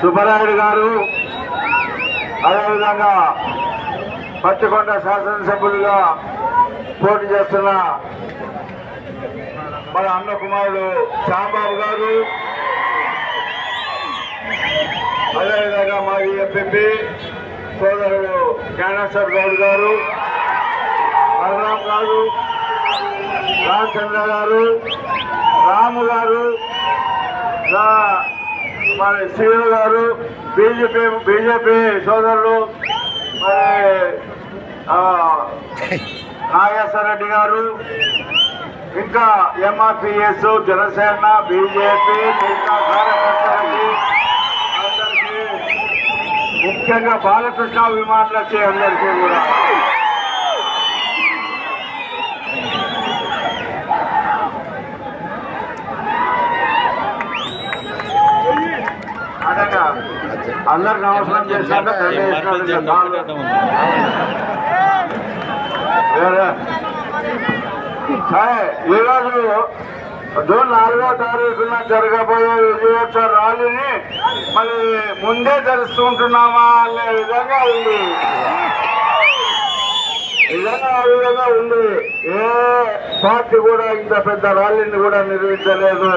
సుబ్బరాయుడు గారు అదేవిధంగా పచ్చకొండ శాసనసభ్యులుగా పోటీ చేస్తున్న మన అన్న కుమారుడు శ్యాంబాబు గారు. అదేవిధంగా మాజీ ఎంపీ సోదరుడు జ్ఞానేశ్వర్ గౌడ్ గారు బలరాం గారు రామచంద్ర గారు రాము గారు మరి శ్రీను గారు బీజేపీ బీజేపీ సోదరులు మరి ఆ, నాగేశ్వర రెడ్డి గారు ఇంకా ఎంఆర్పిఎస్ జనసేన బీజేపీ మిగతా కార్యకర్తలకి ముఖ్యంగా బాలకృష్ణ విమానులకి అందరికీ కూడా. అందరికి నమస్కారం చేశాక తండ్రి చేసినట్టు వేరే సరే, ఈరోజు జూన్ నాలుగో తారీఖున జరగబోయే విజయోత్సవ ర్యాలీని మరి ముందే తెలుసుకుంటున్నామా అనే విధంగా ఉంది విధంగా ఆ విధంగా ఉంది ఏ పార్టీ కూడా ఇంత పెద్ద ర్యాలీని కూడా నిర్వహించలేదు.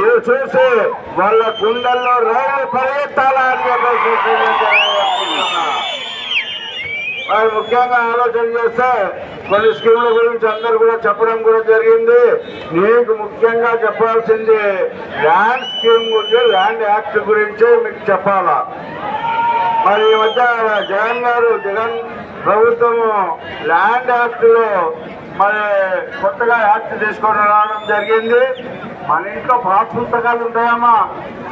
ఇది చూసి వాళ్ళ గుండెల్లో రైలు పరిగెత్తాలని మరి ముఖ్యంగా ఆలోచన చేస్తే కొన్ని స్కీముల గురించి అందరు కూడా చెప్పడం కూడా జరిగింది. మీకు ముఖ్యంగా చెప్పాల్సింది ల్యాండ్ స్కీమ్ గురించి ల్యాండ్ యాక్ట్ గురించి మీకు చెప్పాలా? మరి ఈ మధ్య జగన్ గారు జగన్ ప్రభుత్వము ల్యాండ్ యాక్ట్లో మరి కొత్తగా యాక్ట్ తీసుకొని రావడం జరిగింది. మన ఇంట్లో పాత పుస్తకాలు ఉంటాయమ్మా.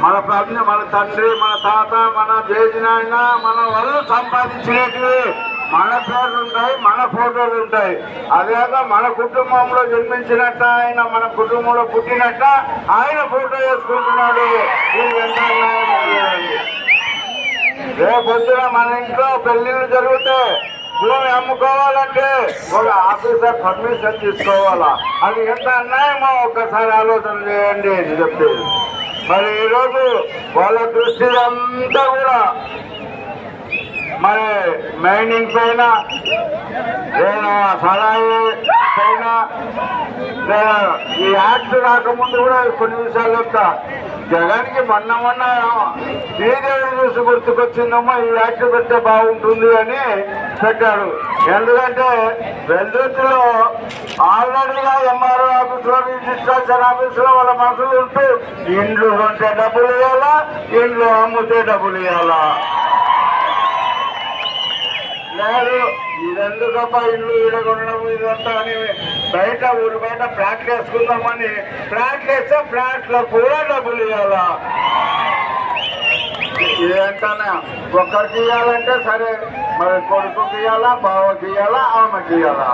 మన తల్లి మన తండ్రి మన తాత మన జేజినాయన మన వాళ్ళు సంపాదించినవి. మన పేర్లు ఉంటాయి మన ఫోటోలు ఉంటాయి. అదేగా మన కుటుంబంలో జన్మించినట్ట ఆయన మన కుటుంబంలో పుట్టినట్ట ఆయన ఫోటో వేసుకుంటున్నాడు. రేపొద్దున మన ఇంట్లో పెళ్ళిళ్ళు జరిగితే భూమి అమ్ముకోవాలంటే ఒక ఆఫీసర్ పర్మిషన్ తీసుకోవాలా? అది ఎంత అన్యాయమో ఒక్కసారి ఆలోచన చేయండి అని చెప్పి మరి ఈరోజు వాళ్ళ దృష్టి అంతా కూడా మరి మైనింగ్ పైన లేదా సలాయి పైన లేదా ఈ యాక్ట్ రాకముందు కూడా కొన్ని విషయాలు చెప్తా. జగన్కి మొన్న మొన్న శ్రీదేవి చూసి గుర్తుకొచ్చిందమ్మా ఈ యాక్ట్ పెడితే బాగుంటుంది అని పెట్టాడు. ఎందుకంటే వెల్దుర్తిలో ఆల్రెడీగా ఎంఆర్ఓ ఆఫీసులో రిజిస్ట్రేషన్ ఆఫీసులో వాళ్ళ మనుషులు ఉంటూ ఇండ్లు కొంటే డబ్బులు ఇవ్వాలా ఇండ్లు అమ్ముతే డబ్బులు ఇవ్వాలా? లేదు ఇదెందుకప్ప ఇల్లు ఈడగొనడం? ఇదంతా అని బయట ఊరు బయట ఫ్లాట్లు వేసుకుందామని. ఫ్లాట్ వేస్తే ఫ్లాట్లో కూడా డబ్బులు ఇవ్వాలా? ఏంటన్నా ఒక్కరికి ఇవ్వాలంటే సరే. మరి కొడుకుకి ఇవ్వాలా బావకి ఇవ్వాలా ఆమెకి ఇవ్వాలా?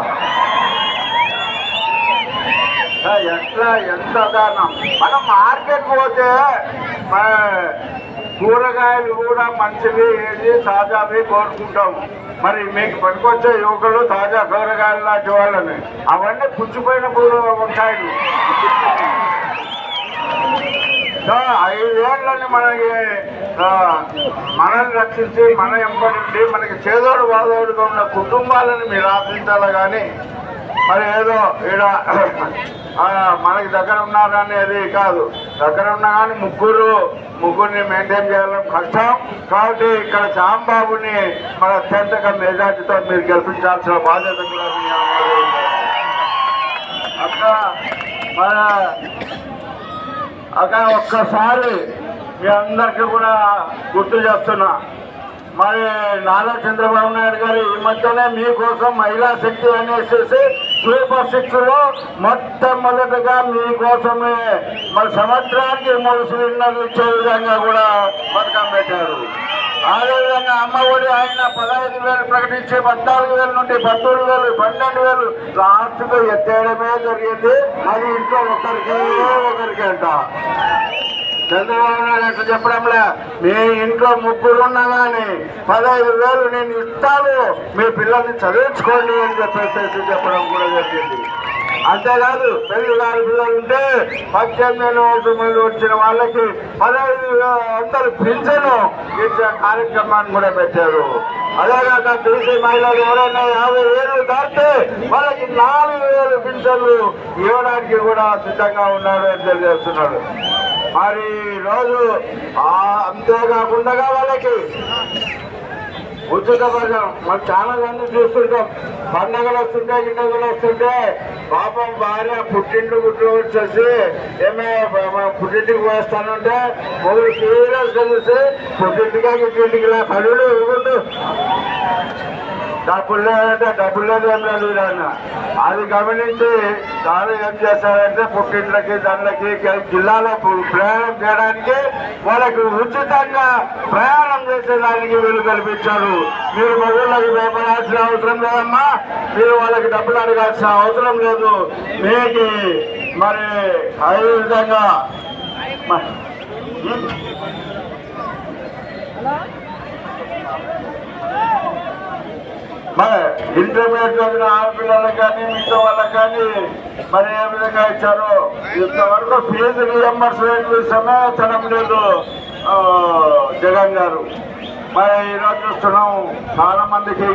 ఎట్లా? ఎంత దారుణం. మనం మార్కెట్ పోతే కూరగాయలు కూడా మంచివి ఏది తాజావి కోరుకుంటాం. మరి మీకు పనికొచ్చే యువకులు తాజా కూరగాయలు లాంటి వాళ్ళని. అవన్నీ పుచ్చిపోయిన పూలు వంకాయలు. ఐదేళ్ళని మనకి మనల్ని రక్షించి మన ఎంపడి మనకి చేదోడు బాధోడుగా ఉన్న కుటుంబాలను మీరు ఆశించాలి కానీ మరి ఏదో ఈడ మనకి దగ్గర ఉన్నారనేది కాదు. దగ్గర ఉన్నా కానీ ముగ్గురు ముగ్గురిని మెయింటైన్ చేయడం కష్టం. కాబట్టి ఇక్కడ చాంబాబుని మన అత్యంతగా మెజార్టీతో మీరు గెలిపించాల్సిన బాధ్యత కూడా మీ అక్కడ మన అక్కడ ఒక్కసారి మీ అందరికీ కూడా గుర్తు చేస్తున్నా. మరి నారా చంద్రబాబు నాయుడు గారు ఈ మధ్యనే మీకోసం మహిళా శక్తి అనేసి సూపర్ సిక్స్లో మొట్టమొదటిగా మీకోసమే మరి సంవత్సరానికి మూడు సిలిండర్లు ఇచ్చే విధంగా కూడా పథకం పెట్టారు. అదేవిధంగా అమ్మ ఒడి ఆయన పదహైదు వేలు ప్రకటించి పద్నాలుగు వేల నుండి పద్దెనిమిది వేలు పన్నెండు వేలు లాస్ట్ ఎత్తేయడమే జరిగింది. అది ఇంట్లో ఒకరికి ఒకరికి అంట. చంద్రబాబు నాయుడు అట్లా చెప్పడంలే మీ ఇంట్లో ముగ్గురు ఉన్నా కానీ పదహైదు వేలు నేను ఇస్తాను మీ పిల్లల్ని చదివించుకోండి అని చెప్పేసి చెప్పడం కూడా జరిగింది. అంతేకాదు పెళ్ళి గారి పిల్లలు ఉంటే పద్దెనిమిది సంవత్సరం వచ్చిన వాళ్ళకి పదహైదు అందరు పింఛను ఇచ్చే కార్యక్రమాన్ని కూడా పెట్టారు. అదేగాక తెలిసి మహిళలు ఎవరైనా యాభై వేలు దాటితే వాళ్ళకి నాలుగు వేలు పింఛన్లు ఇవ్వడానికి కూడా సిద్ధంగా ఉన్నారు అని తెలియజేస్తున్నాడు మరి రోజు అంతేకాకుండా వాళ్ళకి ఉచిత భోజనం. మనం చాలా మంది చూస్తుంటాం. పండగలు వస్తుంటే గిండగలు వస్తుంటే పాపం భార్య పుట్టింటి గుట్టు వచ్చేసి ఏమే పుట్టింటికి పోస్తానంటే మొదలు సీరియస్ కలిసి పుట్టింటిగా గిట్టింటికి ఇలా పనులు ఇవ్వకుండు డబ్బులు లేదంటే డబ్బులు లేదు ఏం లేదు అన్న. అది గమనించి దాని ఏం చేస్తారంటే పుట్టింట్లకి దండకి జిల్లాలో ప్రయాణం చేయడానికి వాళ్ళకి ఉచితంగా ప్రయాణం చేసేదానికి వీలు కల్పించారు. మీరు మగుళ్ళకి భయపడాల్సిన అవసరం లేదమ్మా. మీరు వాళ్ళకి డబ్బులు అడగాల్సిన అవసరం లేదు. మీకు మరి అదే విధంగా మ- మరి ఇంటర్మీడియట్ చదివిన ఆడపిల్లలకు కానీ మిగతా వాళ్ళకి కానీ మరి ఏ విధంగా ఇచ్చారో? ఇంతవరకు ఫీజు రియంబర్స్మెంట్ సమాచారం లేదు జగన్ గారు. మరి ఈరోజు చూస్తున్నాం చాలా మందికి